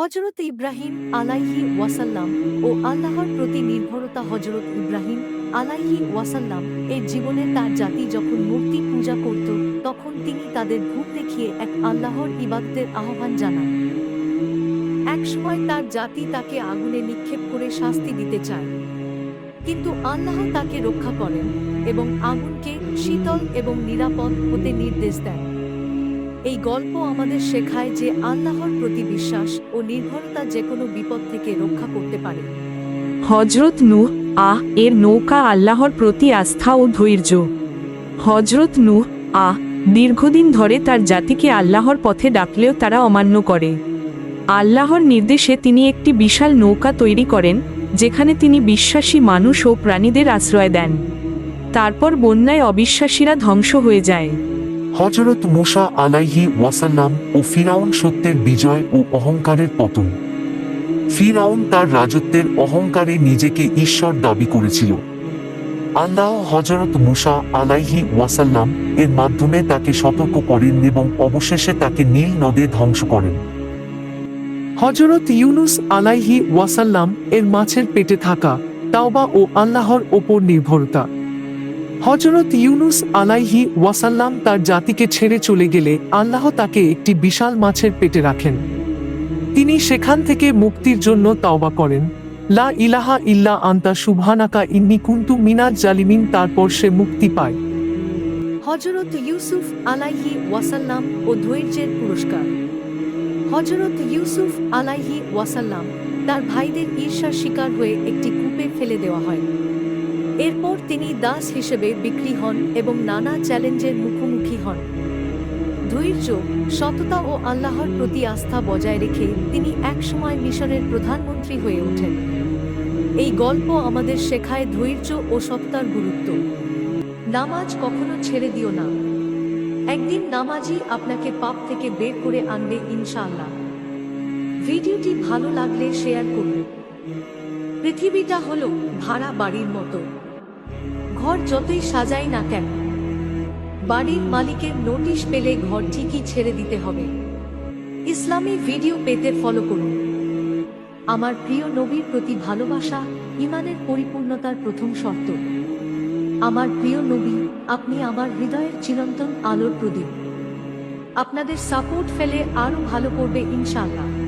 হজরত ইব্রাহিম আলাইহি ওয়াসাল্লাম ও আল্লাহর প্রতি নির্ভরতা হজরত ইব্রাহিম আলাইহি ওয়াসাল্লাম এর জীবনে তার জাতি যখন মূর্তি পূজা করত, তখন তিনি তাদের ভূত দেখিয়ে এক আল্লাহর ইবাদতের আহ্বান জানান। একসময় তার জাতি তাকে আগুনে নিক্ষেপ করে শাস্তি দিতে চায়। কিন্তু আল্লাহ তাকে রক্ষা করেন এবং আগুনকে শীতল এবং নিরাপদ হতে নির্দেশ দেন। এই গল্প আমাদের শেখায় যে আল্লাহর প্রতি বিশ্বাস ও নির্ভরতা যে কোনো বিপদ থেকে রক্ষা করতে পারে। হজরত নূহ, আহ, এর নৌকা আল্লাহর প্রতি আস্থা ও ধৈর্য। হজরত নূহ, আহ, দীর্ঘদিন ধরে তার জাতিকে আল্লাহর পথে ডাকলেও তারা অমান্য করে। আল্লাহর নির্দেশে তিনি একটি বিশাল নৌকা তৈরি করেন, যেখানে তিনি বিশ্বাসী মানুষ ও প্রাণীদের আশ্রয় দেন। তারপর বন্যায় অবিশ্বাসীরা ধ্বংস হয়ে যায়। হজরত মুসা আলাইহি ওয়াসাল্লাম ও ফিরাউন সত্যের বিজয় ও অহংকারের পতন। ফিরাউন তার রাজত্বের অহংকারে নিজেকে ঈশ্বর দাবি করেছিল। আল্লাহ হজরত মুসা আলাইহি ওয়াসাল্লাম এর মাধ্যমে তাকে সতর্ক করেন এবং অবশেষে তাকে নীল নদে ধ্বংস করেন। হজরত ইউনুস আলাইহি ওয়াসাল্লাম এর মাছের পেটে থাকা তাওবা ও আল্লাহর ওপর নির্ভরতা। হজরত ইউনুস আলাইহি ওয়াসাল্লাম তার জাতিকে ছেড়ে চলে গেলে আল্লাহ তাকে একটি বিশাল মাছের পেটে রাখেন। তিনি সেখান থেকে মুক্তির জন্য তাওবা করেন। লা ইলাহা ইল্লা আন্তা সুবহানাকা ইন্নি কুন্তু মিনাজ জালিমিন, তারপর সে মুক্তি পায়। হজরত ইউসুফ আলাইহি ওয়াসাল্লাম ও ধৈর্যের পুরস্কার। হজরত ইউসুফ আলাইহি ওয়াসাল্লাম তার ভাইদের ঈর্ষার শিকার হয়ে একটি কূপে ফেলে দেওয়া হয়। এরপর তিনি দাস হিসেবে বিক্রি হন এবং নানা চ্যালেঞ্জের মুখোমুখি হন। ধৈর্য, সততা ও আল্লাহর প্রতি আস্থা বজায় রেখে তিনি একসময় মিশরের প্রধানমন্ত্রী হয়ে ওঠেন। এই গল্প আমাদের শেখায় ধৈর্য ও সত্তার গুরুত্ব। নামাজ কখনো ছেড়ে দিও না। একদিন নামাজই আপনাকে পাপ থেকে বের করে আনবে ইনশাআল্লাহ। ভিডিওটি ভালো লাগলে শেয়ার করুন। পৃথিবীটা হলো ভাড়া বাড়ির মতো। ঘর যতই সাজাই না কেন, বাড়ির মালিকের নোটিশ পেলে ঘর ঠিকই ছেড়ে দিতে হবে। ইসলামী ভিডিও পেতে ফলো করুন। আমার প্রিয় নবীর প্রতি ভালোবাসা ইমানের পরিপূর্ণতার প্রথম শর্ত। আমার প্রিয় নবী, আপনি আমার হৃদয়ের চিরন্তন আলোর প্রদীপ। আপনাদের সাপোর্ট ফেলে আরও ভালো করবে ইনশাআল্লাহ।